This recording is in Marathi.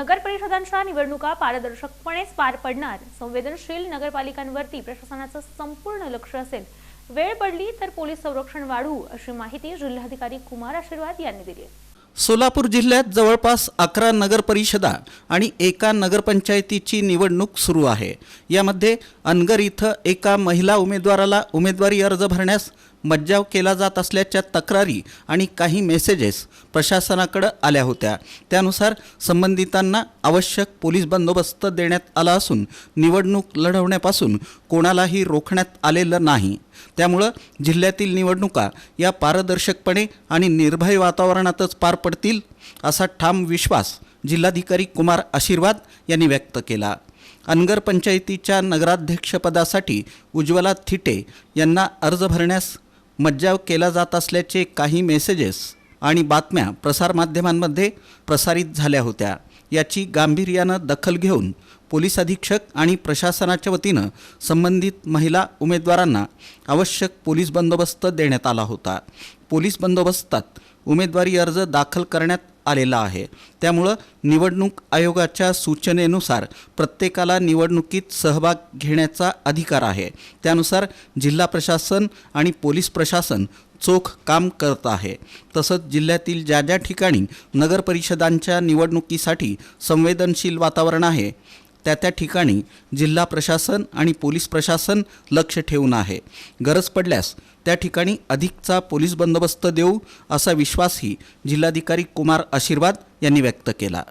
नगर परिषदांच्या निवडणुका पारदर्शकपणेच पार पडणार. संवेदनशील नगरपालिकांवरती प्रशासनाचं संपूर्ण लक्ष असेल. वेळ पडली तर पोलीस संरक्षण वाढवू अशी माहिती जिल्हाधिकारी कुमार आशीर्वाद यांनी दिली सोलापूर जिल्ह्यात जवळपास अकरा नगरपरिषदा आणि एका नगरपंचायतीची निवडणूक सुरू आहे. यामध्ये अनगर इथं एका महिला उमेदवाराला उमेदवारी अर्ज भरण्यास मज्जाव केला जात असल्याच्या तक्रारी आणि काही मेसेजेस प्रशासनाकडं आल्या होत्या. त्यानुसार संबंधितांना आवश्यक पोलीस बंदोबस्त देण्यात आला असून निवडणूक लढवण्यापासून कोणालाही रोखण्यात आलेलं नाही. त्यामुळं जिल्ह्यातील निवडणुका या पारदर्शकपणे आणि निर्भय वातावरणातच पार पडतील असा ठाम विश्वास जिल्हाधिकारी कुमार आशीर्वाद यांनी व्यक्त केला. अनगर पंचायतीच्या नगराध्यक्षपदासाठी उज्ज्वला थिटे यांना अर्ज भरण्यास मज्जाव केला जात असल्याचे काही मेसेजेस आणि बातम्या प्रसारमाध्यमांमध्ये प्रसारित झाल्या होत्या. याची गांभीर्यानं दखल घेऊन पोलीस अधीक्षक आणि प्रशासनाच्या वतीनं संबंधित महिला उमेदवारांना आवश्यक पोलीस बंदोबस्त देण्यात आला होता. पोलीस बंदोबस्तात उमेदवारी अर्ज दाखल करण्यात आलेला आहे. त्यामुळं निवडणूक आयोगाच्या सूचनेनुसार प्रत्येकाला निवडणुकीत सहभाग घेण्याचा अधिकार आहे. त्यानुसार जिल्हा प्रशासन आणि पोलीस प्रशासन चोख काम करत आहे. तसंच जिल्ह्यातील ज्या ज्या ठिकाणी नगरपरिषदांच्या निवडणुकीसाठी संवेदनशील वातावरण आहे त्या त्या ठिकाणी जिल्हा प्रशासन आणि पोलीस प्रशासन लक्ष ठेवून आहे. गरज पडल्यास त्या ठिकाणी अधिकचा पोलीस बंदोबस्त देऊ असा विश्वासही जिल्हाधिकारी कुमार आशीर्वाद यांनी व्यक्त केला.